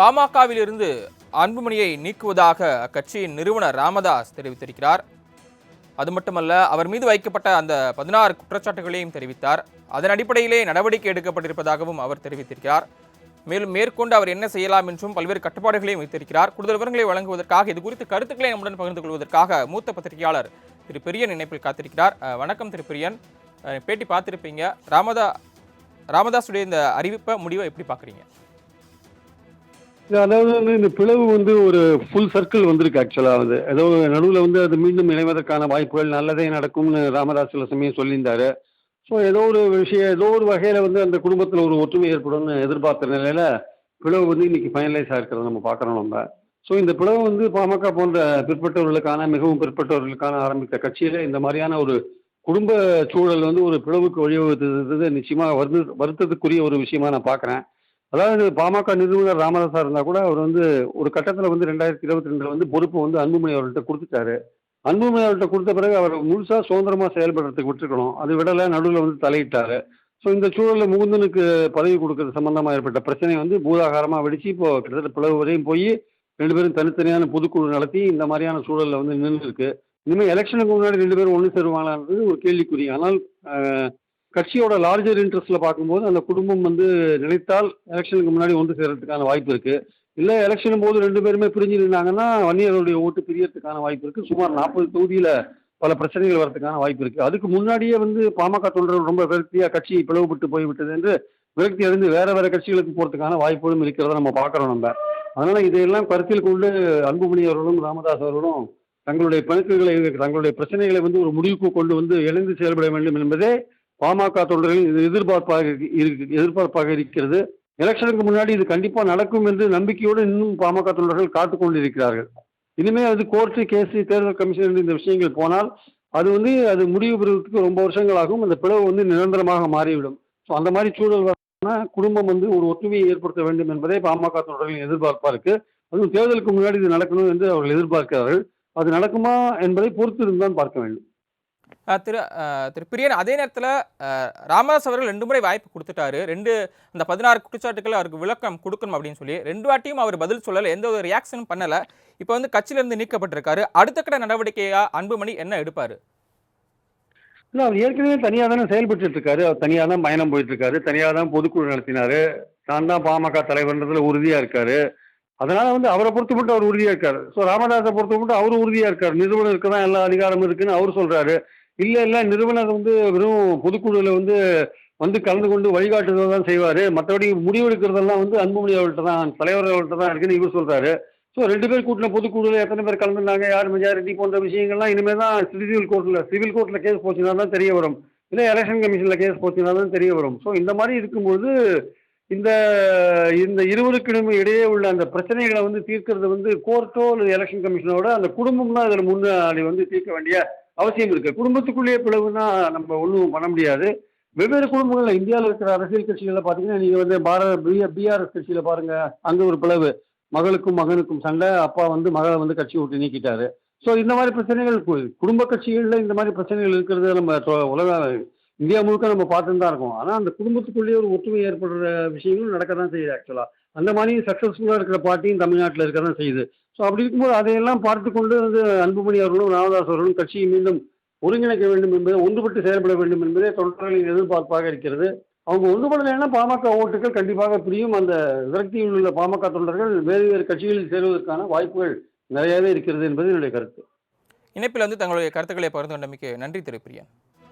பாமகவிலிருந்து அன்புமணியை நீக்குவதாக அக்கட்சியின் நிறுவனர் ராமதாஸ் தெரிவித்திருக்கிறார். அது மட்டுமல்ல அவர் மீது வைக்கப்பட்ட அந்த பதினாறு குற்றச்சாட்டுகளையும் தெரிவித்தார். அதன் அடிப்படையிலே நடவடிக்கை எடுக்கப்பட்டிருப்பதாகவும் அவர் தெரிவித்திருக்கிறார். மேலும் மேற்கொண்டு அவர் என்ன செய்யலாம் என்றும் பல்வேறு கட்டுப்பாடுகளையும் வைத்திருக்கிறார். கூடுதல் விவரங்களை வழங்குவதற்காக இது குறித்து கருத்துக்களை நம்முடன் பகிர்ந்து கொள்வதற்காக மூத்த பத்திரிகையாளர் திரு பிரியன் இணைப்பில் காத்திருக்கிறார். வணக்கம் திரு பிரியன். பேட்டி பார்த்துருப்பீங்க. ராமதா ராமதாஸுடைய இந்த அறிவிப்பை முடிவை எப்படி பார்க்குறீங்க? அதாவது வந்து இந்த பிளவு வந்து ஒரு ஃபுல் சர்க்கிள் வந்திருக்கு ஆக்சுவலாக வந்து. ஏதோ நடுவில் வந்து அது மீண்டும் இணைவதற்கான வாய்ப்புகள் நல்லதே நடக்கும்னு ராமதாஸ் சில சமயம் சொல்லியிருந்தாரு. ஸோ ஏதோ ஒரு விஷயம் ஏதோ ஒரு வகையில் வந்து அந்த குடும்பத்தில் ஒரு ஒற்றுமை ஏற்படும்னு எதிர்பார்த்த நிலையில பிளவு வந்து இன்னைக்கு ஃபைனலைஸ் ஆகிருக்கிறத நம்ம பார்க்குறோம் நம்ம. ஸோ இந்த பிளவு வந்து பாமக போன்ற பிற்பட்டவர்களுக்கான மிகவும் பிற்பட்டவர்களுக்கான ஆரம்பித்த கட்சியில் இந்த மாதிரியான ஒரு குடும்ப சூழல் வந்து ஒரு பிளவுக்கு வழிவகுத்தது நிச்சயமாக வருது வருத்தத்துக்குரிய ஒரு விஷயமா நான் பார்க்குறேன். அதாவது பாமக நிறுவனர் ராமதாஸா இருந்தா கூட அவர் வந்து ஒரு கட்டத்தில் வந்து ரெண்டாயிரத்தி இருபத்தி ரெண்டுல வந்து பொறுப்பு வந்து அன்புமணி அவர்கள்ட்ட கொடுத்துட்டாரு. அன்புமணி அவர்கள்ட்ட கொடுத்த பிறகு அவர் முழுசா சுதந்திரமா செயல்படுறதுக்கு விட்டுருக்கணும். அது விடல நடுவில் வந்து தலையிட்டாரு. ஸோ இந்த சூழலில் முகுந்தனுக்கு பதவி கொடுக்கறது சம்பந்தமாக ஏற்பட்ட பிரச்சனை வந்து பூதாகாரமாக வெடிச்சு இப்போ கிட்டத்தட்ட பிளவு வரையும் போய் ரெண்டு பேரும் தனித்தனியான பொதுக்குழு நடத்தி இந்த மாதிரியான சூழலில் வந்து நின்று இருக்கு இனிமேல் எலெக்ஷனுக்கு முன்னாடி ரெண்டு பேரும் ஒன்று சேருவாங்களான்றது ஒரு கேள்விக்குறி. ஆனால் கட்சியோட லார்ஜர் இன்ட்ரெஸ்ட்ல பார்க்கும்போது அந்த குடும்பம் வந்து நினைத்தால் எலெக்ஷனுக்கு முன்னாடி ஒன்று சேர்றதுக்கான வாய்ப்பு இருக்கு. இல்ல எலெக்ஷன் போது ரெண்டு பேருமே பிரிஞ்சு நின்னாங்கன்னா வன்னியர்களுடைய ஓட்டு பிரியறதுக்கான வாய்ப்பு இருக்கு. சுமார் நாற்பது தொகுதியில பல பிரச்சனைகள் வரதுக்கான வாய்ப்பு இருக்கு. அதுக்கு முன்னாடியே வந்து பாமக தொண்டர்கள் ரொம்ப விரக்தியா கட்சி பிளவுபட்டு போய்விட்டது என்று விரக்தி அடைந்து வேற வேற கட்சிகளுக்கு போறதுக்கான வாய்ப்புகளும் இருக்கிறத நம்ம பார்க்கிறோம் நம்ம. அதனால இதையெல்லாம் கருத்தில் கொண்டு அன்புமணி அவர்களும் ராமதாஸ் அவர்களும் தங்களுடைய பிணக்குகளை தங்களுடைய பிரச்சனைகளை வந்து ஒரு முடிவுக்கு கொண்டு வந்து இணைந்து செயல்பட வேண்டும் என்பதே பாமக தொண்டர்களின் இது எதிர்பார்ப்பாக இருக்கு- எதிர்பார்ப்பாக இருக்கிறது. எலெக்ஷனுக்கு முன்னாடி இது கண்டிப்பாக நடக்கும் என்று நம்பிக்கையோடு இன்னும் பாமக தொண்டர்கள் காத்துக் கொண்டிருக்கிறார்கள். இனிமே அது கோர்ட்டு கேஸ் தேர்தல் கமிஷன் இந்த விஷயங்கள் போனால் அது வந்து அது முடிவு பெறுவதற்கு ரொம்ப வருஷங்கள் ஆகும் அந்த பிளவு வந்து நிரந்தரமாக மாறிவிடும். ஸோ அந்த மாதிரி சூழல் வரனா குடும்பம் வந்து ஒரு ஒற்றுமையை ஏற்படுத்த வேண்டும் என்பதே பாமக தொண்டர்களின் எதிர்பார்ப்பாக இருக்கு. அதுவும் தேர்தலுக்கு முன்னாடி இது நடக்கணும் என்று அவர்கள் எதிர்பார்க்கிறார்கள். அது நடக்குமா என்பதை பொறுத்து இருந்தான் பார்க்க வேண்டும். திரு திரு பிரியன் அதே நேரத்தில் ராமதாஸ் அவர்கள் ரெண்டு முறை வாய்ப்பு கொடுத்துட்டாரு. ரெண்டு அந்த பதினாறு குற்றச்சாட்டுகள் அவருக்கு விளக்கம் கொடுக்கணும் அப்படின்னு சொல்லி ரெண்டு வாட்டியும் அவர் பதில் சொல்லலை எந்த ஒரு ரியாக்ஷனும் பண்ணலை. இப்போ வந்து கட்சியிலேருந்து நீக்கப்பட்டிருக்காரு. அடுத்த கட்ட நடவடிக்கையாக அன்புமணி என்ன எடுப்பார்? இல்லை அவர் ஏற்கனவே தனியாக தானே செயல்பட்டு இருக்காரு அவர் தனியாக தான் பயணம் போயிட்டு இருக்காரு தனியாக தான் பொதுக்குழு நடத்தினாரு. தான் தான் பாமக தலைவர்ன்றதுல உறுதியாக இருக்காரு. அதனால வந்து அவரை பொறுத்து மட்டும் அவர் உறுதியாக இருக்காரு. ஸோ ராமதாஸை பொறுத்த மட்டும் உறுதியாக இருக்கார் இருக்காரு. இருக்க தான் எல்லா அதிகாரமும் இருக்குன்னு அவர் சொல்றாரு. இல்ல இல்ல நிறுவனர் வந்து வெறும் பொதுக்குழுவில் வந்து வந்து கலந்து கொண்டு வழிகாட்டுதல் தான் செய்வார். மற்றபடி முடிவெடுக்கிறதெல்லாம் வந்து அன்புமணி அவர்கள்ட்ட தான் தலைவர் அவர்கள்ட்ட தான் இருக்குன்னு இவர் சொல்கிறாரு ஸோ ரெண்டு பேர் கூட்டின பொதுக்குழுவில் எத்தனை பேர் கலந்துருந்தாங்க யார் மெஜாரிட்டி போன்ற விஷயங்கள்லாம் இனிமேல் தான் சிவில் கோர்ட்டில் சிவில் கோர்ட்டில் கேஸ் போச்சுன்னா தான் தெரிய வரும். இல்லை எலெக்ஷன் கமிஷனில் கேஸ் போச்சுன்னா தான் தெரிய வரும். ஸோ இந்த மாதிரி இருக்கும்போது இந்த இந்த இருவருக்கும் இடையே உள்ள அந்த பிரச்சனைகளை வந்து தீர்க்கிறது வந்து கோர்ட்டோ அல்லது எலெக்ஷன் கமிஷனோட அந்த குடும்பம் தான் இதில் முன்னாடி வந்து தீர்க்க வேண்டிய அவசியம் இருக்கு. குடும்பத்துக்குள்ளேயே பிளவுனா நம்ம ஒன்றும் பண்ண முடியாது. வெவ்வேறு குடும்பங்களில் இந்தியாவில் இருக்கிற அரசியல் கட்சிகளில் பார்த்தீங்கன்னா நீங்கள் வந்து பாரத பிஆர்எஸ் கட்சியில் பாருங்க அங்கே ஒரு பிளவு. மகளுக்கும் மகனுக்கும் சண்டை. அப்பா வந்து மகளை வந்து கட்சி விட்டு நீக்கிட்டாரு. ஸோ இந்த மாதிரி பிரச்சனைகள் குடும்ப கட்சிகளில் இந்த மாதிரி பிரச்சனைகள் இருக்கிறது நம்ம தொ- உலக இந்தியா முழுக்க நம்ம பார்த்துட்டு தான் இருக்கோம். ஆனால் அந்த குடும்பத்துக்குள்ளேயே ஒரு ஒற்றுமை ஏற்படுற விஷயங்களும் நடக்க தான் செய்யுது ஆக்சுவலாக அந்த மாதிரி சக்ஸஸ்ஃபுல்லாக இருக்கிற பார்ட்டியும் தமிழ்நாட்டில் இருக்க தான் செய்யுது. ஸோ அப்படி இருக்கும்போது அதையெல்லாம் பார்த்து கொண்டு வந்து அன்புமணி அவர்களும் ராமதாஸ் அவர்களும் கட்சியை மீண்டும் ஒருங்கிணைக்க வேண்டும் என்பதை ஒன்றுபட்டு செயல்பட வேண்டும் என்பதே தொண்டர்களின் எதிர்பார்ப்பாக இருக்கிறது. அவங்க ஒன்றுபடலைன்னா பாமக ஓட்டுகள் கண்டிப்பாக பிரியும். அந்த விரக்தியில் உள்ள பாமக தொண்டர்கள் வேறு வேறு கட்சிகளில் சேருவதற்கான வாய்ப்புகள் நிறையவே இருக்கிறது என்பது என்னுடைய கருத்து. இணைப்பில் வந்து தங்களுடைய கருத்துக்களை பகிர்ந்து கொண்டமைக்கு நன்றி திரு பிரியன்